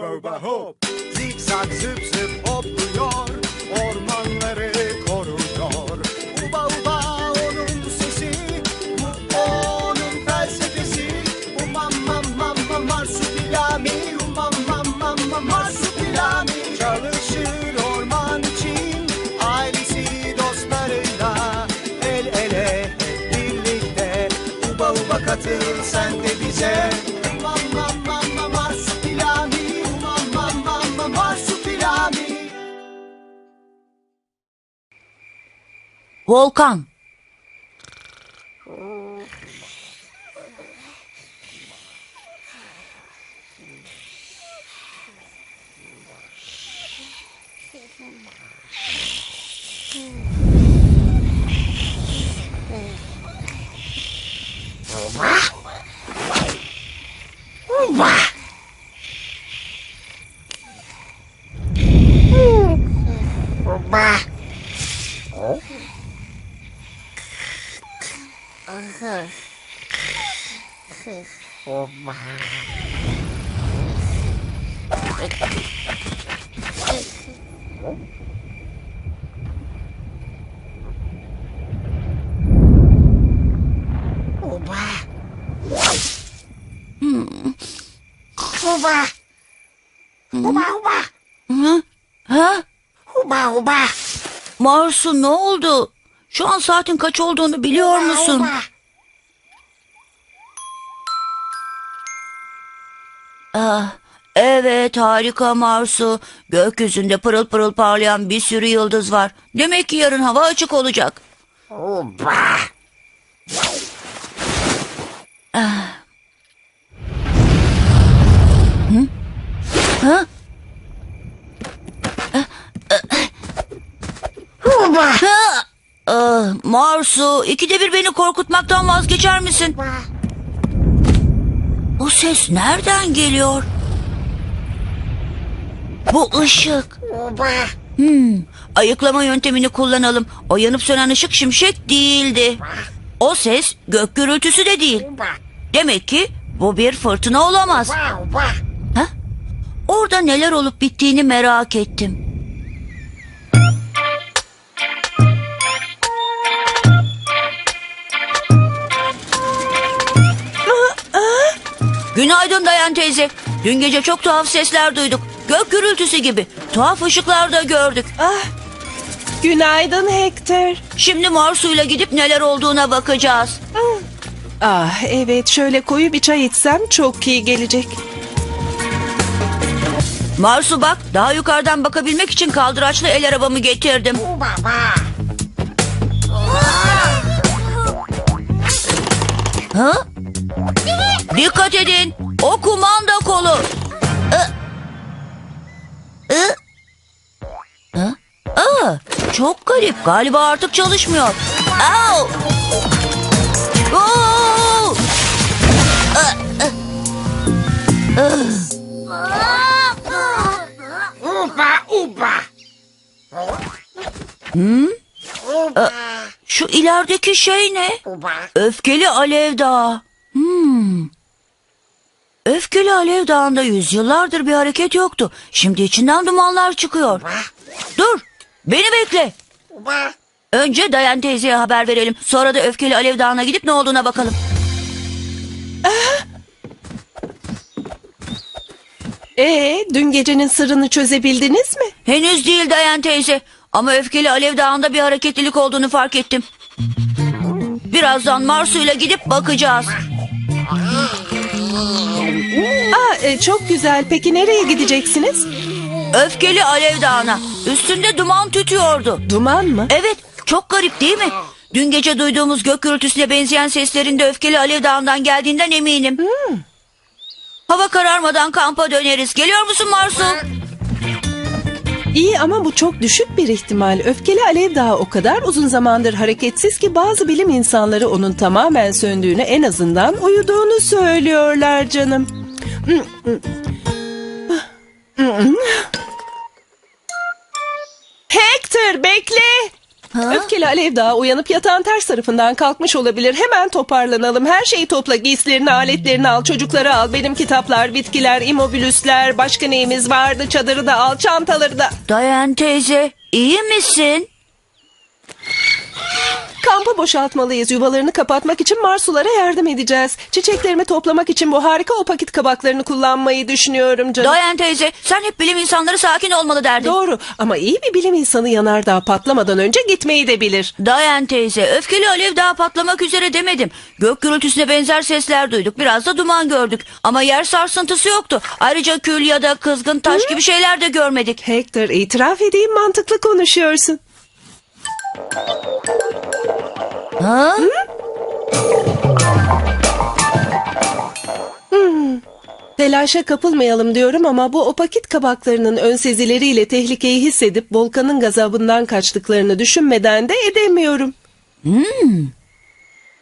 uba uba hop. Zikzak zıp zıp hopluyor, ormanları Volkan. Uba. Uba uba. Hı? Ha? Uba uba. Marsu ne oldu? Şu an saatin kaç olduğunu biliyor musun? Uba. Ah, evet harika Marsu. Gökyüzünde pırıl pırıl parlayan bir sürü yıldız var. Demek ki yarın hava açık olacak. Uba. Ha? Uba. Ha? Ah, Marsu ikide bir beni korkutmaktan vazgeçer misin? Bu ses nereden geliyor? Bu ışık. Hmm, ayıklama yöntemini kullanalım. O yanıp sönen ışık şimşek değildi. O ses gök gürültüsü de değil. Demek ki bu bir fırtına olamaz. Orada neler olup bittiğini merak ettim. Günaydın Dayan teyze. Dün gece çok tuhaf sesler duyduk. Gök gürültüsü gibi. Tuhaf ışıklar da gördük. Ah, günaydın Hector. Şimdi Marsu'yla gidip neler olduğuna bakacağız. Ah evet şöyle koyu bir çay içsem çok iyi gelecek. Marsu bak daha yukarıdan bakabilmek için kaldıraçlı el arabamı getirdim. Uba. Ha? Dikkat edin. O kumanda kolu. I. I. Hı? Aa, çok garip. Galiba artık çalışmıyor. Au! Oo! Uba uba. Uba. Şu ilerideki şey ne? Uba. Öfkeli Alev Dağı. Hmm. Öfkeli Alev Dağı'nda yüzyıllardır bir hareket yoktu. Şimdi içinden dumanlar çıkıyor. Uba. Dur, beni bekle. Uba. Önce Dayan teyzeye haber verelim. Sonra da Öfkeli Alev Dağı'na gidip ne olduğuna bakalım. Ee, dün gecenin sırrını çözebildiniz mi? Henüz değil Dayan teyze. Ama Öfkeli Alev Dağı'nda bir hareketlilik olduğunu fark ettim. Birazdan Marsu'yla gidip bakacağız. Aa, e, çok güzel. Peki nereye gideceksiniz? Öfkeli Alev Dağı'na. Üstünde duman tütüyordu. Duman mı? Evet, çok garip değil mi? Dün gece duyduğumuz gök gürültüsüne benzeyen seslerin de Öfkeli Alev Dağı'ndan geldiğinden eminim. Hava kararmadan kampa döneriz. Geliyor musun Marsu? İyi ama bu çok düşük bir ihtimal. Öfkeli Alev Dağı o kadar uzun zamandır hareketsiz ki bazı bilim insanları onun tamamen söndüğünü en azından uyuduğunu söylüyorlar canım. Hector bekle. Öfkeli alev dağı uyanıp yatağın ters tarafından kalkmış olabilir. Hemen toparlanalım. Her şeyi topla. Giysilerini, aletlerini al. Çocukları al. Benim kitaplar, bitkiler, immobilüsler. Başka neyimiz vardı? Çadırı da al. Çantaları da. Dayan teyze iyi misin? Kampı boşaltmalıyız. Yuvalarını kapatmak için marsulara yardım edeceğiz. Çiçeklerimi toplamak için bu harika o paket kabaklarını kullanmayı düşünüyorum canım. Dayan teyze sen hep bilim insanları sakin olmalı derdin. Doğru ama iyi bir bilim insanı yanardağ patlamadan önce gitmeyi de bilir. Dayan teyze öfkeli alev daha patlamak üzere demedim. Gök gürültüsüne benzer sesler duyduk. Biraz da duman gördük. Ama yer sarsıntısı yoktu. Ayrıca kül ya da kızgın taş gibi şeyler de görmedik. Hector itiraf edeyim mantıklı konuşuyorsun. Ha? Telaşa kapılmayalım diyorum ama bu opakit kabaklarının ön sezileriyle tehlikeyi hissedip volkanın gazabından kaçtıklarını düşünmeden de edemiyorum.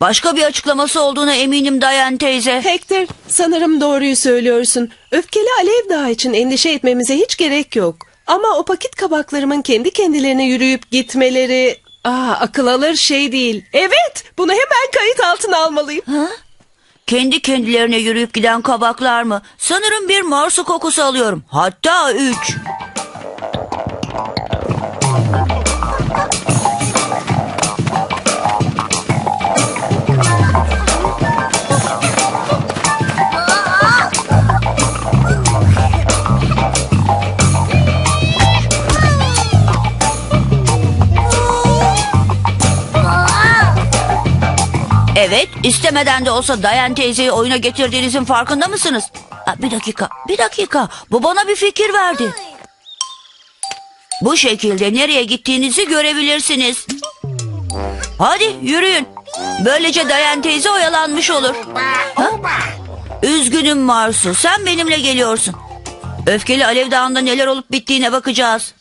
Başka bir açıklaması olduğuna eminim Dayan teyze. Hector sanırım doğruyu söylüyorsun. Öfkeli alev dağı için endişe etmemize hiç gerek yok. Ama o pakit kabaklarımın kendi kendilerine yürüyüp gitmeleri... Aa, akıl alır şey değil. Evet bunu hemen kayıt altına almalıyım. Kendi kendilerine yürüyüp giden kabaklar mı? Sanırım bir marsu kokusu alıyorum. Hatta üç. Evet, istemeden de olsa Dayan teyzeyi oyuna getirdiğinizin farkında mısınız? Ha, bir dakika, bir dakika. Bu bana bir fikir verdi. Bu şekilde nereye gittiğinizi görebilirsiniz. Hadi yürüyün. Böylece Dayan teyze oyalanmış olur. Uba. Üzgünüm Marsu, sen benimle geliyorsun. Öfkeli Alev Dağı'nda neler olup bittiğine bakacağız.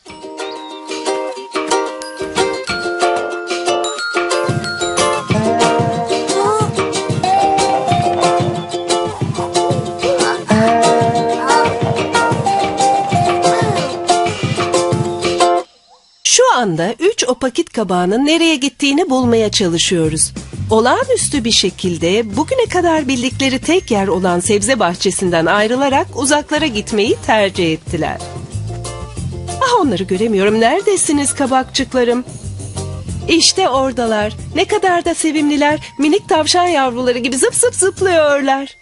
Anda üç opakit kabağının nereye gittiğini bulmaya çalışıyoruz. Olağanüstü bir şekilde bugüne kadar bildikleri tek yer olan sebze bahçesinden ayrılarak uzaklara gitmeyi tercih ettiler. Ah onları göremiyorum. Neredesiniz kabakçıklarım? İşte oradalar. Ne kadar da sevimliler. Minik tavşan yavruları gibi zıp zıp zıplıyorlar.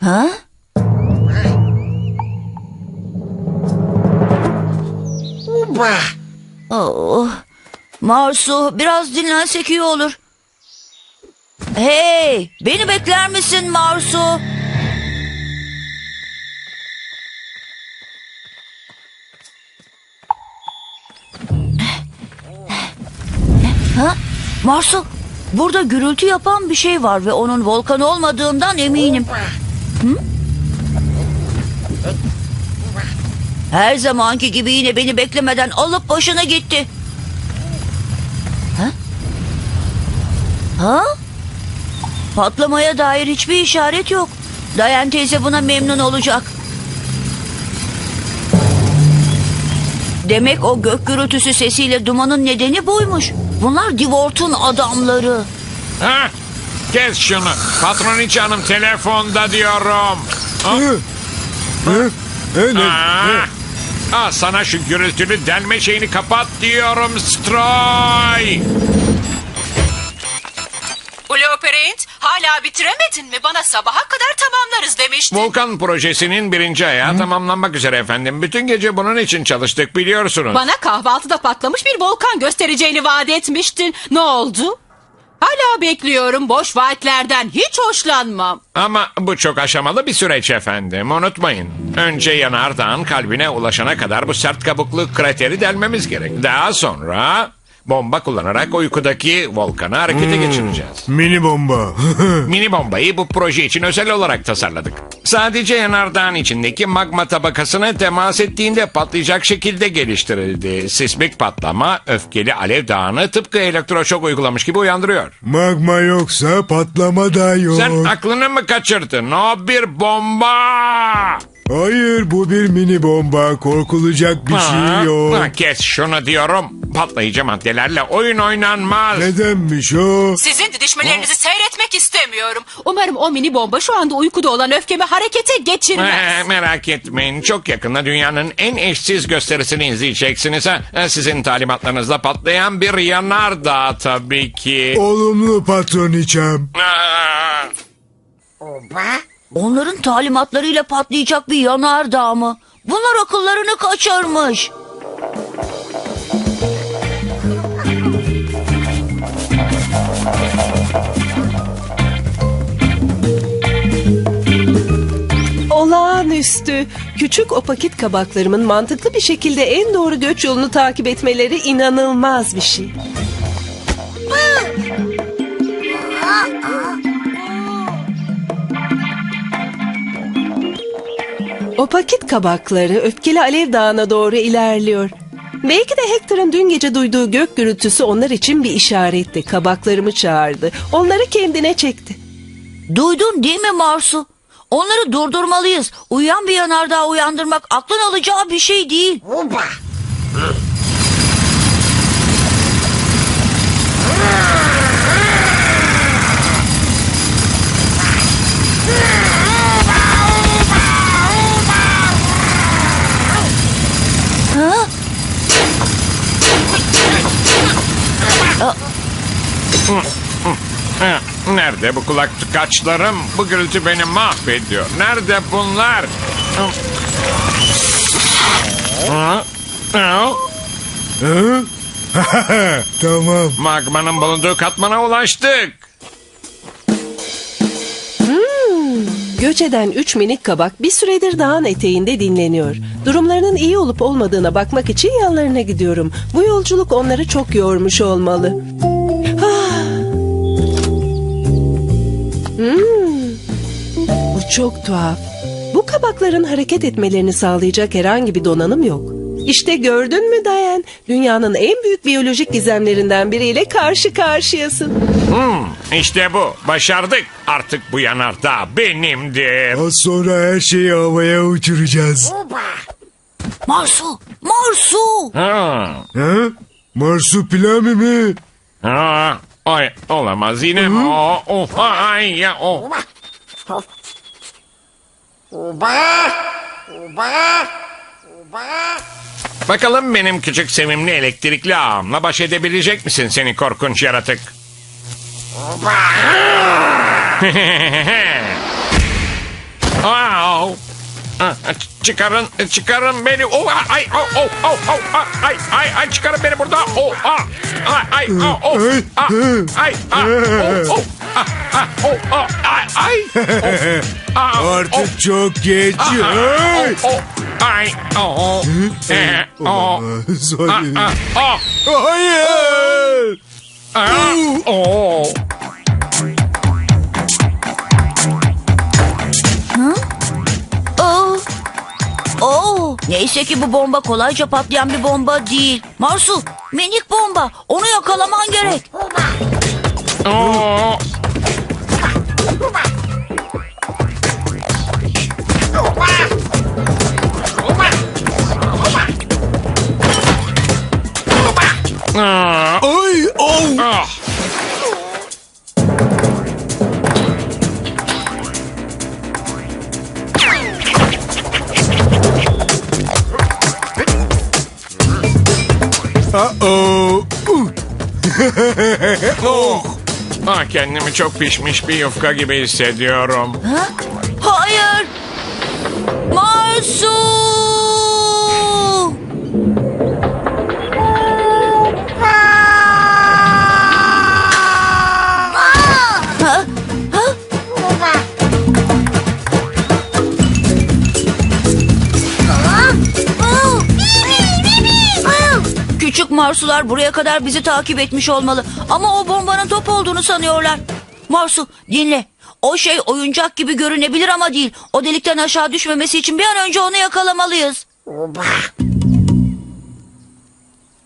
Ha? Uba. Oh. Marsu biraz dinlensek iyi olur. Hey beni bekler misin Marsu? Ha? Marsu burada gürültü yapan bir şey var ve onun volkan olmadığından eminim. Her zamanki gibi yine beni beklemeden alıp başına gitti. Ha? Ha? Patlamaya dair hiçbir işaret yok. Dayan teyze buna memnun olacak. Demek o gök gürültüsü sesiyle dumanın nedeni buymuş. Bunlar Divort'un adamları. Ha? Kes şunu. Patroniçe hanım telefonda diyorum. Ha? Aa, Aa, sana şu gürültülü delme şeyini kapat diyorum Stroy. Blueprint hala bitiremedin mi? Bana sabaha kadar tamamlarız demiştin. Volkan projesinin birinci ayağı tamamlanmak üzere efendim. Bütün gece bunun için çalıştık biliyorsunuz. Bana kahvaltıda patlamış bir volkan göstereceğini vaat etmiştin. Ne oldu? Hala bekliyorum. Boş vaatlerden hiç hoşlanmam. Ama bu çok aşamalı bir süreç efendim. Unutmayın. Önce yanardağın kalbine ulaşana kadar bu sert kabuklu krateri delmemiz gerek. Daha sonra bomba kullanarak uykudaki volkanı harekete geçireceğiz. Mini bomba. Mini bombayı bu proje için özel olarak tasarladık. Sadece yanardağın içindeki magma tabakasına temas ettiğinde patlayacak şekilde geliştirildi. Sismik patlama öfkeli alev dağını tıpkı elektroşok uygulamış gibi uyandırıyor. Magma yoksa patlama da yok. Sen aklını mı kaçırdın? O bir bomba! Hayır bu bir mini bomba. Korkulacak bir Ha, şey yok. ha, kes şunu diyorum. Patlayıcı maddelerle oyun oynanmaz. Nedenmiş o? Sizin didişmelerinizi seyretmek istemiyorum. Umarım o mini bomba şu anda uykuda olan öfkemi harekete geçirmez. Ee, merak etmeyin. Çok yakında dünyanın en eşsiz gösterisini izleyeceksiniz. Ha? Ee, Sizin talimatlarınızla patlayan bir yanardağ tabii ki. Olumlu patron içem. Aa, Onların talimatlarıyla patlayacak bir yanardağ mı? Bunlar akıllarını kaçırmış. Olağanüstü. Küçük opakit kabaklarımın mantıklı bir şekilde en doğru göç yolunu takip etmeleri inanılmaz bir şey. Opakit kabakları öfkeli alev dağına doğru ilerliyor. Belki de Hector'ın dün gece duyduğu gök gürültüsü onlar için bir işaretti. Kabaklarımı çağırdı. Onları kendine çekti. Duydun değil mi Marsu? Onları durdurmalıyız. Uyuyan bir yanardağ uyandırmak aklın alacağı bir şey değil. Ha? Nerede bu kulak tıkaçlarım? Bu gürültü beni mahvediyor. Nerede bunlar? Tamam. Magmanın bulunduğu katmana ulaştık. Göç eden üç minik kabak bir süredir dağın eteğinde dinleniyor. Durumlarının iyi olup olmadığına bakmak için yanlarına gidiyorum. Bu yolculuk onları çok yormuş olmalı. Ah. Hmm. Bu çok tuhaf. Bu kabakların hareket etmelerini sağlayacak herhangi bir donanım yok. İşte gördün mü Dayan? Dünyanın en büyük biyolojik gizemlerinden biriyle karşı karşıyasın. Hmm, işte bu. Başardık. Artık bu yanardağ benimdir. Az sonra her şeyi havaya uçuracağız. Marsu! Marsu! Ha. Ha? Marsupilami mi? Ha. Ay olamaz yine mi? O, of, ay ya o. Bakalım benim küçük sevimli elektrikli ağımla baş edebilecek misin seni korkunç yaratık? Au! Ah, Çıkarın, çıkarın beni. Oh, ay, oh, oh, oh, oh, ah, ay, ay, ay, çıkarın beni burada. Oh, ah, ay, ay, oh, oh, ah, ay, ah, oh, oh, ah, ah, oh, oh, ay, ay, oh, ah, oh, Artık çok geç. ah, Hey! oh, oh, ay, oh, eh, oh, ah, ah, oh, Hayır! ah, oh. Oh. Neyse ki bu bomba kolayca patlayan bir bomba değil. Marsu, minik bomba. Onu yakalaman gerek. Ay! Oh! ah. Uh! Oh. Ah, kendimi çok pişmiş bir yufka gibi hissediyorum. Ha? Marsular buraya kadar bizi takip etmiş olmalı. Ama o bombanın top olduğunu sanıyorlar. Marsu dinle. O şey oyuncak gibi görünebilir ama değil. O delikten aşağı düşmemesi için bir an önce onu yakalamalıyız.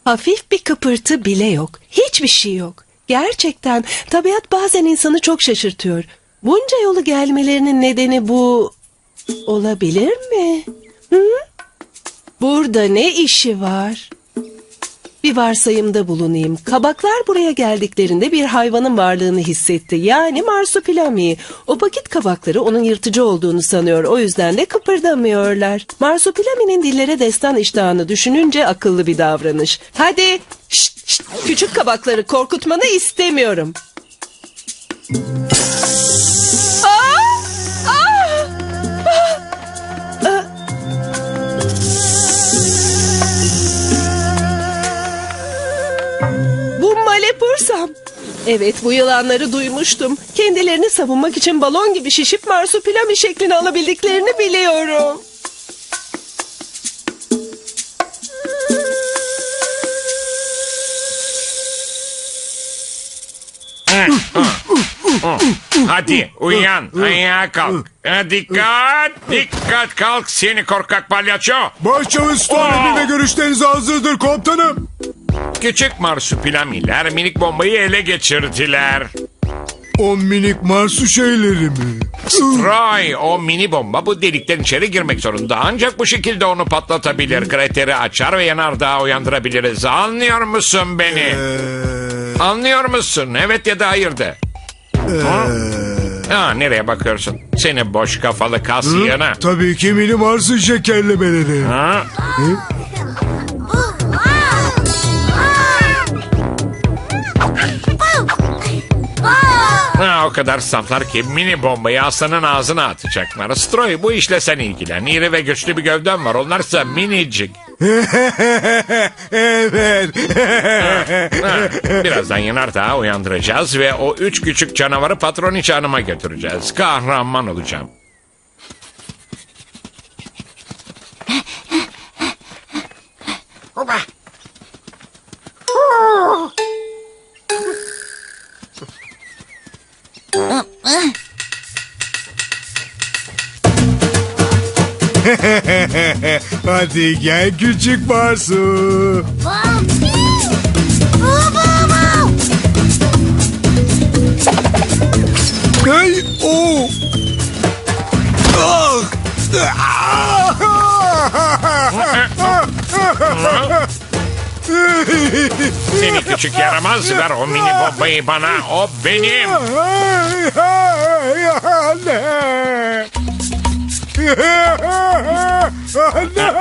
Hafif bir kıpırtı bile yok. Hiçbir şey yok. Gerçekten tabiat bazen insanı çok şaşırtıyor. Bunca yolu gelmelerinin nedeni bu Olabilir mi? Hı? Burada ne işi var? Bir varsayımda bulunayım. Kabaklar buraya geldiklerinde bir hayvanın varlığını hissetti. Yani marsupilami. O pakit kabakları onun yırtıcı olduğunu sanıyor. O yüzden de kıpırdamıyorlar. Marsupilami'nin dillere destan iştahını düşününce akıllı bir davranış. Hadi şşt, şşt, küçük kabakları korkutmanı istemiyorum. Aa! Bu Malepursam. Evet bu yılanları duymuştum. Kendilerini savunmak için balon gibi şişip marsupilami şeklini alabildiklerini biliyorum. Hadi uyan ayağa kalk. Ha, Dikkat dikkat kalk seni korkak palyaço. Başçavuş Storm'le görüşlerinize hazırdır komutanım. Küçük marsupilamiler minik bombayı ele geçirdiler. O minik marsu şeyleri mi? Troy o mini bomba bu delikten içeri girmek zorunda. Ancak bu şekilde onu patlatabilir. Krateri açar ve yanardağı uyandırabiliriz. Anlıyor musun beni? Ee, Anlıyor musun? Evet ya da hayır de. Ha? Ha, nereye bakıyorsun? Seni boş kafalı kas yana. tabii ki mini marsu şekerlemeleri. Ha? Ha, o kadar saflar ki mini bombayı aslanın ağzına atacaklar. Stroy bu işle sen ilgilen. İri ve güçlü bir gövden var. Onlarsa minicik. evet. Ha, birazdan yanardağı uyandıracağız ve o üç küçük canavarı patron hanıma götüreceğiz. Kahraman olacağım. Hadi gel küçük marsu. Hey, oh. Ah. Seni küçük yaramaz ver o mini bombayı bana. O benim. Anne. Anne.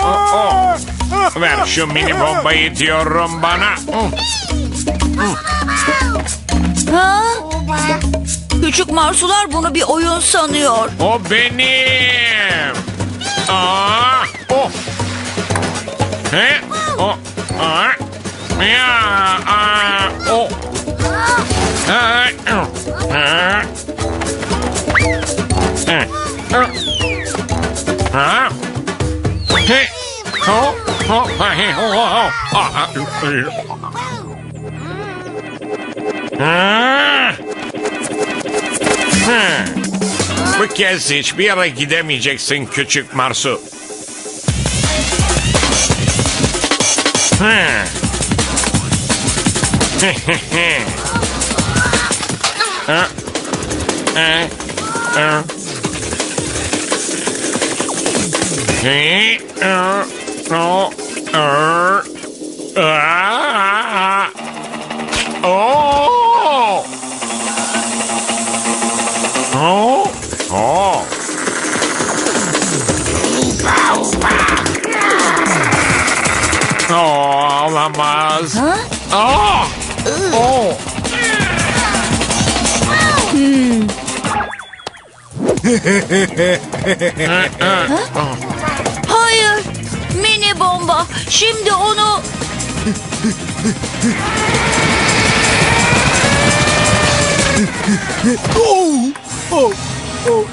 Ver şu mini bombayı diyorum bana. Ha? Küçük marsular bunu bir oyun sanıyor. O benim. Aa, o. He? O. Aa. Ya. Aa, o. Aa. Aa. Ha? He. Ho. Ho. Ha, he, ho, ho, ho. Aa. Ha. Ha. Bu kez hiçbir yere gidemeyeceksin küçük Marsu. Ha. Ha. Ha. Ha. He. Ha. No. Er. Ah. Oh. Oh. Oh. Hayır. Mini bomba. Şimdi onu... Oh, oh, oh.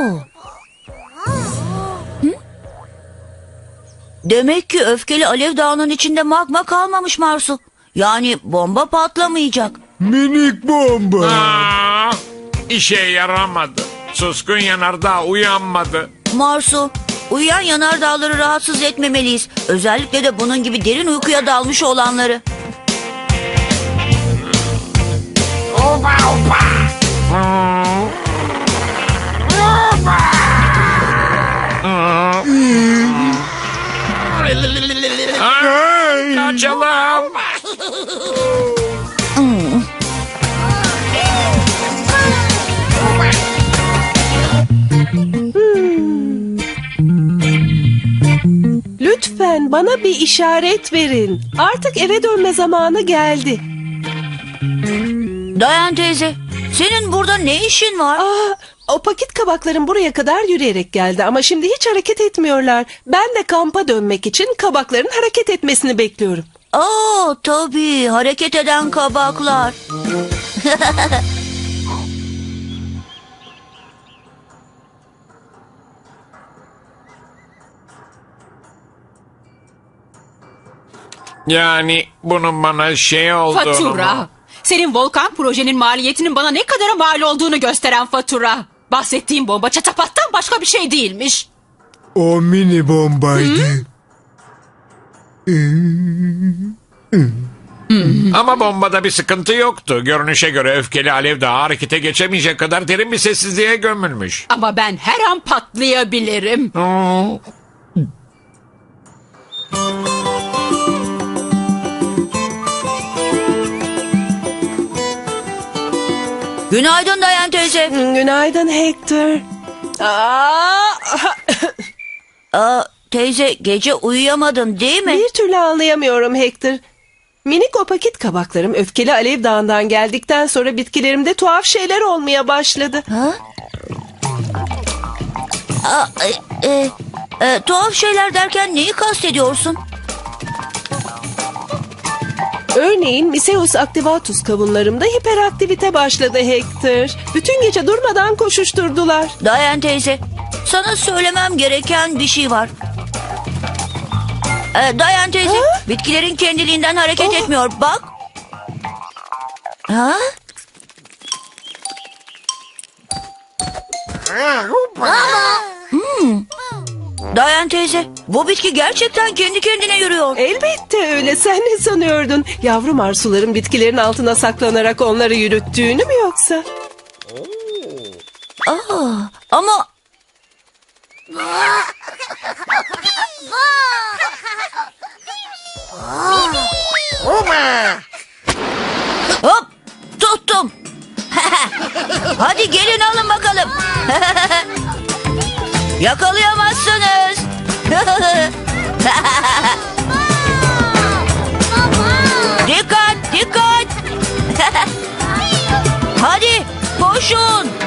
Oo. Hı? Demek ki öfkeli alev dağının içinde magma kalmamış Marsu. Yani bomba patlamayacak. Minik bomba. Aa, işe yaramadı. Suskun yanardağ uyanmadı. Marsu, uyuyan yanardağları rahatsız etmemeliyiz. Özellikle de bunun gibi derin uykuya dalmış olanları. Oba oba. Aa, kaçalım. Lütfen bana bir işaret verin. Artık eve dönme zamanı geldi. Dayan teyze, senin burada ne işin var? Aa, o paket kabakların buraya kadar yürüyerek geldi ama şimdi hiç hareket etmiyorlar. Ben de kampa dönmek için kabakların hareket etmesini bekliyorum. Aa, tabii hareket eden kabaklar. Yani bunun bana şey olduğunu... Fatura. Senin volkan projenin maliyetinin bana ne kadara mal olduğunu gösteren fatura. Bahsettiğim bomba çatapattan başka bir şey değilmiş. O mini bombaydı. Ama bombada bir sıkıntı yoktu. Görünüşe göre öfkeli alev dağı harekete geçemeyecek kadar derin bir sessizliğe gömülmüş. Ama ben her an patlayabilirim. Günaydın Dayan teyze. Hmm, Günaydın Hector. Aa, Aa, teyze gece uyuyamadın değil mi? bir türlü anlayamıyorum Hector. Minik o paket kabaklarım öfkeli alev dağından geldikten sonra bitkilerimde tuhaf şeyler olmaya başladı. Ha? Aa, e, e, e, tuhaf şeyler derken neyi kastediyorsun? Örneğin Miseus activatus kavunlarımda hiperaktivite başladı Hector. Bütün gece durmadan koşuşturdular. Dayan teyze, sana söylemem gereken bir şey var. Ee, Dayan teyze, Ha? bitkilerin kendiliğinden hareket Oh. etmiyor. Bak. Ha? Oba. Dayan teyze, bu bitki gerçekten kendi kendine yürüyor. Elbette öyle. Sen ne sanıyordun? Yavru marsuların bitkilerin altına saklanarak onları yürüttüğünü mü yoksa? Aa, ama hop tuttum. Hadi gelin alın bakalım. Yakalayamazsınız. dikkat, dikkat. Hadi koşun.